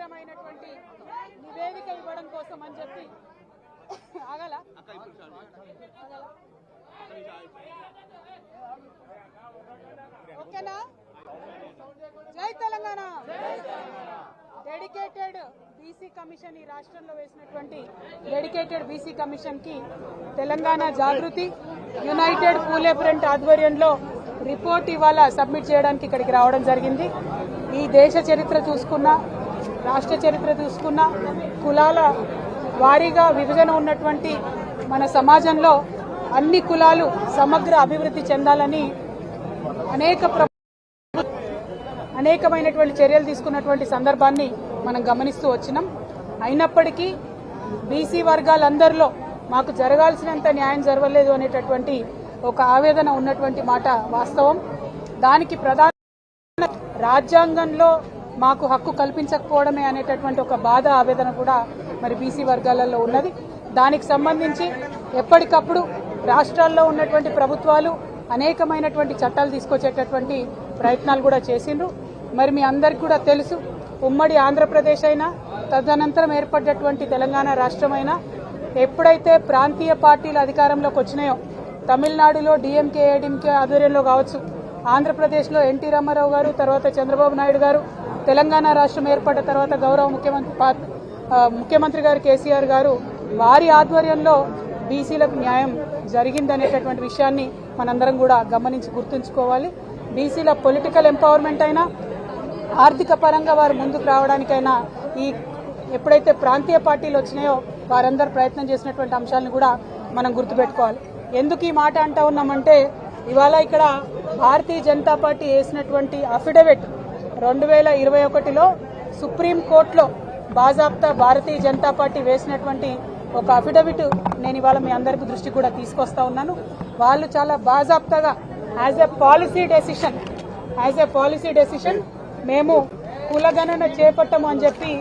సమగ్రమైనటువంటి నివేదిక ఇవ్వడం కోసం అని చెప్పి. ఆగల? ఓకేనా? జై తెలంగాణ. డెడికేటెడ్ బీసీ కమిషన్ ఈ రాష్ట్రంలో వేసినటువంటి డెడికేటెడ్ బీసీ కమిషన్కి తెలంగాణ జాగృతి యునైటెడ్ పూలే ఫ్రంట్ ఆధ్వర్యంలో రిపోర్ట్ ఇవాళ సబ్మిట్ చేయడానికి ఇక్కడికి రావడం జరిగింది. ఈ దేశ చరిత్ర చూసుకున్నా రాష్ట్ర చరిత్ర చూసుకున్న కులాల వారీగా విభజన ఉన్నటువంటి మన సమాజంలో అన్ని కులాలు సమగ్ర అభివృద్ధి చెందాలని అనేక అనేకమైనటువంటి చర్యలు తీసుకున్నటువంటి సందర్భాన్ని మనం గమనిస్తూ వచ్చినాం. అయినప్పటికీ బీసీ వర్గాలందరిలో మాకు జరగాల్సినంత న్యాయం జరగలేదు అనేటటువంటి ఒక ఆవేదన ఉన్నటువంటి మాట వాస్తవం. దానికి ప్రధాన రాజ్యాంగంలో మాకు హక్కు కల్పించకపోవడమే అనేటటువంటి ఒక బాధ ఆవేదన కూడా మరి బీసీ వర్గాలలో ఉన్నది. దానికి సంబంధించి ఎప్పటికప్పుడు రాష్ట్రాల్లో ఉన్నటువంటి ప్రభుత్వాలు అనేకమైనటువంటి చట్టాలు తీసుకొచ్చేటటువంటి ప్రయత్నాలు కూడా చేసిండ్రు. మరి మీ అందరికి కూడా తెలుసు ఉమ్మడి ఆంధ్రప్రదేశ్ అయినా తదనంతరం ఏర్పడ్డటువంటి తెలంగాణ రాష్ట్రమైనా ఎప్పుడైతే ప్రాంతీయ పార్టీలు అధికారంలోకి వచ్చినాయో తమిళనాడులో డిఎంకే ఏడిఎంకే ఆధ్వర్యంలో కావచ్చు ఆంధ్రప్రదేశ్లో ఎన్టీ రామారావు గారు తర్వాత చంద్రబాబు నాయుడు గారు తెలంగాణ రాష్ట్రం ఏర్పడ్డ తర్వాత గౌరవ ముఖ్యమంత్రి ముఖ్యమంత్రి గారు కేసీఆర్ గారు వారి ఆధ్వర్యంలో బీసీలకు న్యాయం జరిగిందనేటటువంటి విషయాన్ని మనందరం కూడా గమనించి గుర్తుంచుకోవాలి. బీసీల పొలిటికల్ ఎంపవర్మెంట్ అయినా ఆర్థిక పరంగా వారు ముందుకు రావడానికైనా ఈ ఎప్పుడైతే ప్రాంతీయ పార్టీలు వచ్చినాయో వారందరూ ప్రయత్నం చేసినటువంటి అంశాలను కూడా మనం గుర్తుపెట్టుకోవాలి. ఎందుకు ఈ మాట అంటా ఉన్నామంటే ఇవాళ ఇక్కడ భారతీయ జనతా పార్టీ వేసినటువంటి అఫిడవిట్ రెండు వేల ఇరవై ఒకటిలో సుప్రీంకోర్టులో బాజాప్తా భారతీయ జనతా పార్టీ వేసినటువంటి ఒక అఫిడవిట్ నేను ఇవాళ మీ అందరికి దృష్టి కూడా తీసుకొస్తా ఉన్నాను. వాళ్ళు చాలా బాజాప్తాగా as a policy decision as a policy decision మేము కులగణన చేపట్టము అని చెప్పి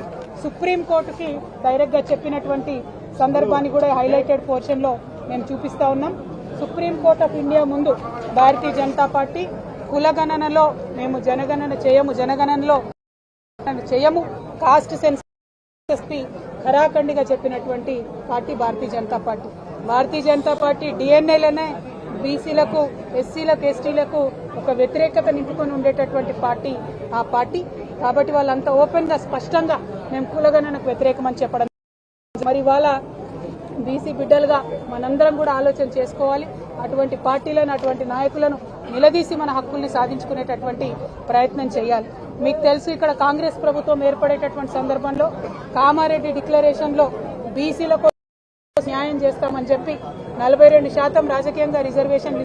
సుప్రీంకోర్టుకి డైరెక్ట్గా చెప్పినటువంటి సందర్భాన్ని కూడా హైలైటెడ్ పోర్షన్లో మేము చూపిస్తా ఉన్నాం. సుప్రీంకోర్టు ఆఫ్ ఇండియా ముందు భారతీయ జనతా పార్టీ కులగణనలో మేము జనగణన చేయము జనగణనలో చేయము. కాస్ట్ సెన్సెస్పి ఖరాఖండిగా చెప్పినటువంటి party Bharatiya Janata party. Bharatiya Janata party డిఎన్ఏలనే బీసీలకు ఎస్సీలకు ఎస్టీలకు ఒక వ్యతిరేకత నింపుకొని ఉండేటటువంటి పార్టీ ఆ పార్టీ. కాబట్టి వాళ్ళంతా ఓపెన్గా స్పష్టంగా మేము కులగణనకు వ్యతిరేకమని చెప్పడం. మరి ఇవాళ బీసీ బిడ్డలుగా మనందరం కూడా ఆలోచన చేసుకోవాలి. అటువంటి పార్టీలను అటువంటి నాయకులను నిలదీసి మన హక్కుల్ని సాధించుకునేటటువంటి ప్రయత్నం చేయాలి. మీకు తెలుసు ఇక్కడ కాంగ్రెస్ ప్రభుత్వం ఏర్పడేటటువంటి సందర్భంలో కామారెడ్డి డిక్లరేషన్లో బీసీల న్యాయం చేస్తామని చెప్పి నలభై రెండు శాతం రాజకీయంగా రిజర్వేషన్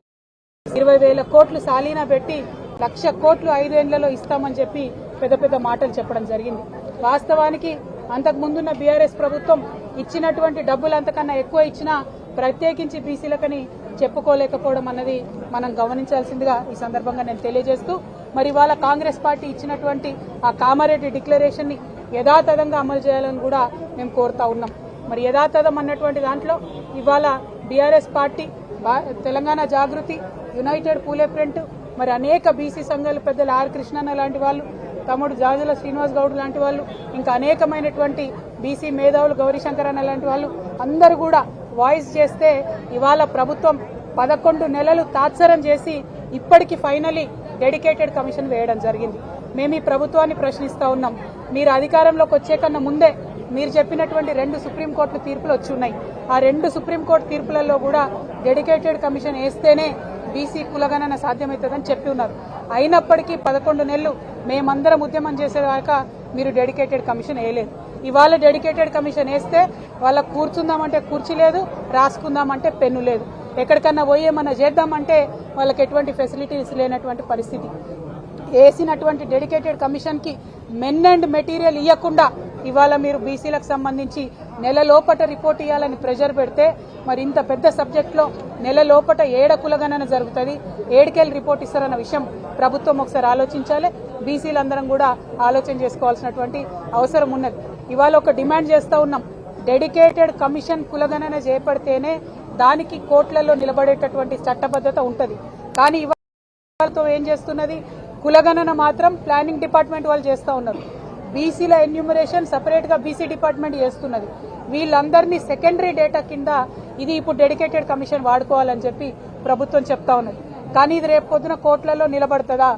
ఇరవై వేల కోట్లు సాలీనా పెట్టి లక్ష కోట్లు ఐదేళ్ళలో ఇస్తామని చెప్పి పెద్ద పెద్ద మాటలు చెప్పడం జరిగింది. వాస్తవానికి అంతకు ముందున్న బీఆర్ఎస్ ప్రభుత్వం ఇచ్చినటువంటి డబ్బులు అంతకన్నా ఎక్కువ ఇచ్చినా ప్రత్యేకించి బీసీలకని చెప్పుకోలేకపోవడం అన్నది మనం గమనించాల్సిందిగా ఈ సందర్భంగా నేను తెలియజేస్తూ మరి ఇవాళ కాంగ్రెస్ పార్టీ ఇచ్చినటువంటి ఆ కామారెడ్డి డిక్లరేషన్ని యథాతథంగా అమలు చేయాలని కూడా మేము కోరుతా ఉన్నాం. మరి యథాతథం అన్నటువంటి దాంట్లో ఇవాళ BRS party Telangana Jagruthi united Phule front మరి అనేక బీసీ సంఘాలు పెద్దలు ఆర్ కృష్ణన్న లాంటి వాళ్ళు తమ్ముడు జాజుల శ్రీనివాస్ గౌడ్ లాంటి వాళ్ళు ఇంకా అనేకమైనటువంటి బీసీ మేధావులు గౌరీశంకర్ అన్న లాంటి వాళ్ళు అందరూ కూడా వాయిస్ చేస్తే ఇవాళ ప్రభుత్వం పదకొండు నెలలు తాత్సరం చేసి ఇప్పటికి ఫైనలీ డెడికేటెడ్ కమిషన్ వేయడం జరిగింది. మేము ఈ ప్రభుత్వాన్ని ప్రశ్నిస్తూ ఉన్నాం. మీరు అధికారంలోకి వచ్చే కన్నా ముందే మీరు చెప్పినటువంటి రెండు సుప్రీంకోర్టు తీర్పులు వచ్చి ఉన్నాయి. ఆ రెండు సుప్రీంకోర్టు తీర్పులలో కూడా డెడికేటెడ్ కమిషన్ వేస్తేనే బీసీ కులగణన సాధ్యమవుతుందని చెప్పి ఉన్నారు. అయినప్పటికీ పదకొండు నెలలు మేమందరం ఉద్యమం చేసేదాకా మీరు డెడికేటెడ్ కమిషన్ వేయలేదు. ఇవాళ డెడికేటెడ్ కమిషన్ వేస్తే వాళ్ళకు కూర్చుందామంటే కుర్చీ లేదు రాసుకుందామంటే పెన్ను లేదు. ఎక్కడికన్నా పోయి ఏమన్నా చేద్దామంటే వాళ్ళకి ఎటువంటి ఫెసిలిటీస్ లేనటువంటి పరిస్థితి. వేసినటువంటి డెడికేటెడ్ కమిషన్కి మెన్ అండ్ మెటీరియల్ ఇవ్వకుండా ఇవాళ మీరు బీసీలకు సంబంధించి నెల లోపట రిపోర్ట్ ఇవ్వాలని ప్రెషర్ పెడితే మరి ఇంత పెద్ద సబ్జెక్ట్లో నెల లోపట ఏడ కులగణన జరుగుతుంది ఏడుకెళ్ళి రిపోర్ట్ ఇస్తారన్న విషయం ప్రభుత్వం ఒకసారి ఆలోచించాలి. బీసీలందరం కూడా ఆలోచన చేసుకోవాల్సినటువంటి అవసరం ఉన్నది. ఇవాళ ఒక డిమాండ్ చేస్తూ ఉన్నాం. డెడికేటెడ్ కమిషన్ కులగణన చేపడితేనే దానికి కోట్లలో నిలబడేటటువంటి చట్టబద్ధత ఉంటుంది. కానీ ఇవాళతో ఏం చేస్తున్నది? కులగణన మాత్రం ప్లానింగ్ డిపార్ట్మెంట్ వాళ్ళు చేస్తూ ఉన్నారు. బీసీల ఎన్యూమరేషన్ సపరేట్గా బీసీ డిపార్ట్మెంట్ చేస్తున్నది. వీళ్ళందరినీ సెకండరీ డేటా కింద ఇది ఇప్పుడు డెడికేటెడ్ కమిషన్ వాడుకోవాలని చెప్పి ప్రభుత్వం చెప్తా ఉన్నది. కానీ ఇది రేపు పొద్దున కోట్లలో నిలబడుతుందా?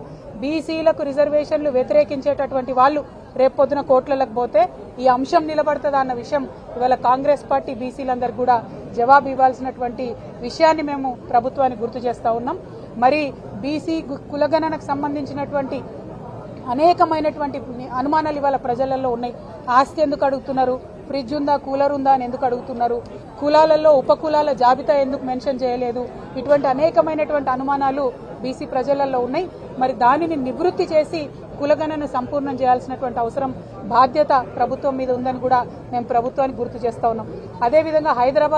బీసీలకు రిజర్వేషన్లు వ్యతిరేకించేటటువంటి వాళ్ళు రేపు పొద్దున కోర్టులకు పోతే ఈ అంశం నిలబడుతుందా అన్న విషయం ఇవాళ కాంగ్రెస్ పార్టీ బీసీలందరూ కూడా జవాబు ఇవ్వాల్సినటువంటి విషయాన్ని మేము ప్రభుత్వానికి గుర్తు చేస్తూ ఉన్నాం. మరి బీసీ కులగణనకు సంబంధించినటువంటి అనేకమైనటువంటి అనుమానాలు ఇవాళ ప్రజలలో ఉన్నాయి. ఆస్తి ఎందుకు అడుగుతున్నారు? ఫ్రిడ్జ్ ఉందా? కూలర్ ఉందా? అని ఎందుకు అడుగుతున్నారు? కులాలలో ఉపకులాల జాబితా ఎందుకు మెన్షన్ చేయలేదు? ఇటువంటి అనేకమైనటువంటి అనుమానాలు బీసీ ప్రజలలో ఉన్నాయి. మరి దానిని నివృత్తి చేసి కులగణను సంపూర్ణం చేయాల్సినటువంటి అవసరం బాధ్యత ప్రభుత్వం మీద ఉందని కూడా మేము ప్రభుత్వానికి గుర్తు చేస్తా ఉన్నాం. అదేవిధంగా హైదరాబాద్